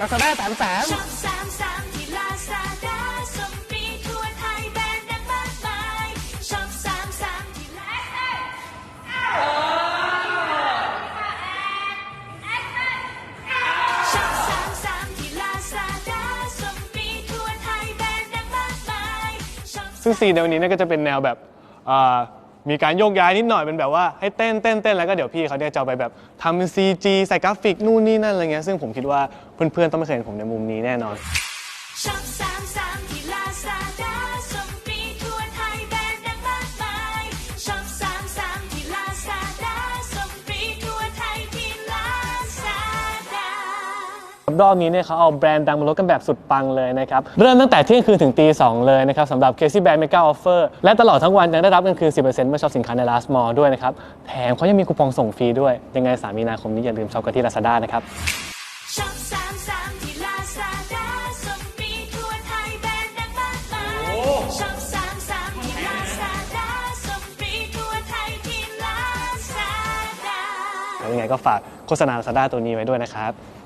ลาซาด้าแสนแสนช็อปสามสามที่ลาซาด้าส่งฟรีทั่วไทยแบรนด์ดังมากมายช็อปสามสามที่ลาซาช็อปสามสามที่ลาซาด้าส่งฟรีทั่วไทยแบรนด์ดังมากมายช็อป ซึ่งซีนในวันนี้เนี่ยก็จะเป็นแนวแบบอ่า มีการโยกย้ายนิดหน่อยเป็นแบบว่าให้เต้นเต้นเต้นแล้วก็เดี๋ยวพี่เขาเนี่ยจะเอาไปแบบทำเป็นซีจีใส่กราฟิกนู่นนี่นั่นอะไรเงี้ยซึ่งผมคิดว่าเพื่อนๆต้องไม่เคยเห็นผมในมุมนี้แน่นอน ชอปสามสามกีฬาสา รอบนี้เนี่ยเขาเอาแบรนด์ดังมาลดกันแบบสุดปังเลยนะครับ เริ่มตั้งแต่เที่ยงคืนถึงตี2เลยนะครับสำหรับ Casey Brand Mega Offer และตลอดทั้งวันยังได้รับเงินคืน 10%เมื่อช็อปสินค้าใน Last Mall ด้วยนะครับ แถมเขายังมีคูปองส่งฟรีด้วย ยังไง 3 มีนาคมนี้อย่าลืมช็อปกันที่ Lazada นะครับช็อปสามสามที่ลาซาด้าส่งฟรีทั่วไทยแบรนด์ดังมากมายช็อปสามสามที่ลาซาด้าส่งฟรีทั่วไทยที่ลาซาด้าแล้วยังไงก็ฝากโฆษณา Lazada ตัวนี้ไว้ด้วยนะครับลา